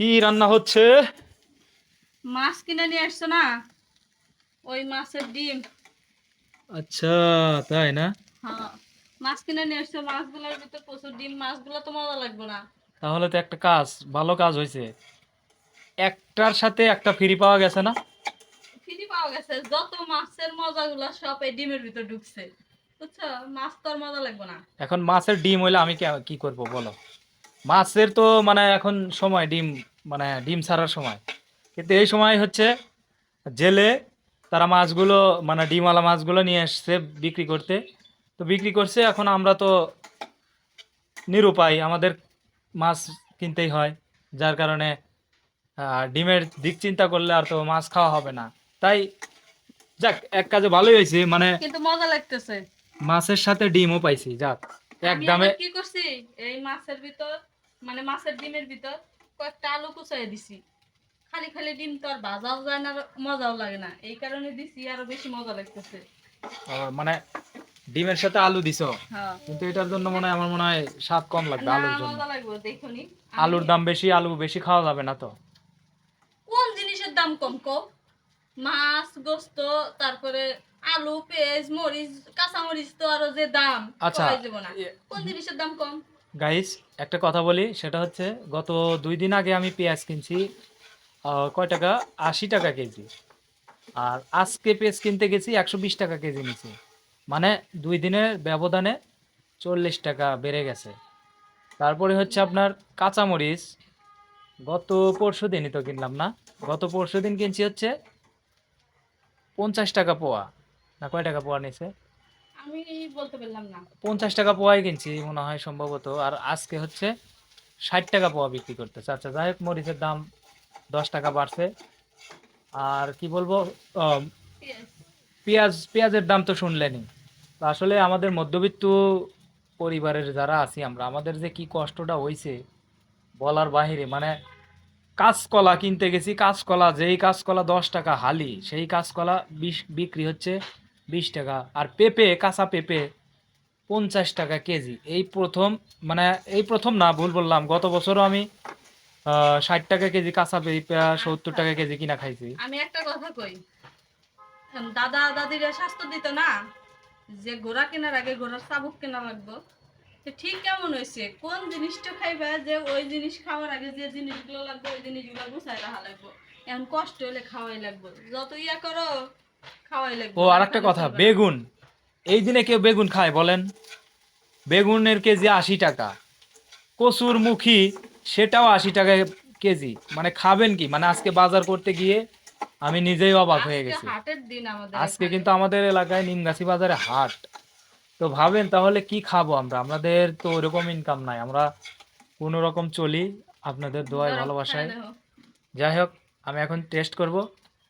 কি রান্না হচ্ছে? মাছ কিনে নিয়ে আসছো না? ওই মাছের ডিম। আচ্ছা তাই না? হ্যাঁ মাছ কিনে নিয়ে আসছো। মাছগুলোর ভিতর প্রচুর ডিম মাছগুলো তো মজা লাগবে না। তাহলে তো একটা কাজ ভালো কাজ হয়েছে। একটার সাথে একটা ফ্রি পাওয়া গেছে না? ফ্রি পাওয়া গেছে। যত মাছের মজাগুলো সব এই ডিমের ভিতর ঢুকছে। বুঝছ? মাছ তো আর মজা লাগবে না। এখন মাছের ডিম হইলে আমি কি করব বলো? মাছের তো মানে এখন সময় ডিম মানে ডিম ছাড়ার সময়। কিন্তু এই সময় হচ্ছে জেলে তারা মাছগুলো মানে ডিমওয়ালা মাছগুলো নিয়ে এসছে বিক্রি করতে। তো বিক্রি করছে এখন আমরা তো নিরুপায় আমাদের মাছ কিনতেই হয়। যার কারণে ডিমের দিক চিন্তা করলে আর তো মাছ খাওয়া হবে না। তাই যাক এক কাজে ভালোই হয়েছে মানে কিন্তু মজা লাগতেছে। মাছের সাথে ডিমও পাইছি যাক। এক দামে কি করছি? এই মাছের ভিতর মানে মাছের ডিমের ভিতর কয়েকটা আলু কুচাই দিছি। খালি খালি ডিম তো আর ভাজাও যায় না মজাও লাগে না। এই কারণে দিছি আরও বেশি মজা লাগতেছে। মানে ডিমের সাথে আলু দিছো? হ্যাঁ। কিন্তু এটার জন্য মনে হয় আমার মনে হয় স্বাদ কম লাগবে আলুর জন্য। মজা লাগবে দেখুনি। আলুর দাম বেশি আলু বেশি খাওয়া যাবে না তো? কোন জিনিসের দাম কম কো মাছ গোস্ত তারপরে আলু পেঁয়াজ মরিচ কাঁচা মরিচ তো আরও যে দাম আচ্ছা। কোন জিনিসের দাম কম? গাইস একটা কথা বলি, সেটা হচ্ছে গত দুই দিন আগে আমি পেঁয়াজ কিনছি কয় টাকা? আশি টাকা কেজি। আর আজকে পেঁয়াজ কিনতে গেছি একশো বিশ টাকা কেজি নিছি মানে দুই দিনের ব্যবধানে চল্লিশ টাকা বেড়ে গেছে। তারপরে হচ্ছে আপনার কাঁচামরিচ, গত পরশু দিনই তো কিনলাম না, গত পরশু দিন কিনছি হচ্ছে পঞ্চাশ টাকা পোয়া। না, কয় টাকা পোয়া নিছে পঞ্চাশ টাকা পোয়াই কিনছি মনে হয় সম্ভবত। আর আজকে হচ্ছে ষাট টাকা পোয়া বিক্রি করতেছে। আচ্ছা যাই হোক, মরিচের দাম দশ টাকা বাড়ছে। আর কি বলব পেঁয়াজ পেঁয়াজ, পেঁয়াজের দাম তো শুনলেনই। তো আসলে আমাদের মধ্যবিত্ত পরিবারের যারা আছি আমরা, আমাদের যে কি কষ্টটা হয়েছে বলার বাহিরে মানে কাঁচকলা কিনতে গেছি, কাঁচকলা, যেই কাঁচকলা দশ টাকা হালি, সেই কাঁচকলা বিক্রি হচ্ছে বিশ টাকা। আর পেঁপে, কাঁচা পেঁপে, পঞ্চাশ টাকা কেজি। এই প্রথম মানে এই প্রথম না, ভুল বললাম। গত বছরও আমি ষাট টাকা কেজি কাঁচা পেঁপে সত্তর টাকা কেজি কিনা খাইছি। আমি একটা কথা কই। দাদা, দাদিরা স্বাস্থ্য দিত না, যে ঘোড়া কেনার আগে ঘোড়ার চাবুক কেনা লাগবে। ঠিক কেমন হয়েছে? কোন জিনিসটা খাইবা যে ওই জিনিস খাওয়ার আগে যে জিনিসগুলো লাগবে, ওই জিনিসগুলো গুছাই রাখা লাগবে। এখন কষ্ট হলে খাওয়াই লাগবে। যত ইয়া করো ও আর একটা কথা বেগুন এই দিনে কেউ বেগুন খায় বলেন। বেগুনের কেজি আশি টাকা। কচুর মুখী সেটাও আশি টাকা কেজি। মানে খাবেন কি? মানে আজকে বাজার করতে গিয়ে আমি নিজেই অবাক হয়ে গেছি। আজকে কিন্তু আমাদের এলাকায় নিমগাছি বাজারে হাট। তো ভাবেন তাহলে কি খাব আমরা? আমাদের তো ওরকম ইনকাম নাই। আমরা কোনো রকম চলি আপনাদের দোয়ায় ভালোবাসায়। যাই হোক আমি এখন টেস্ট করব।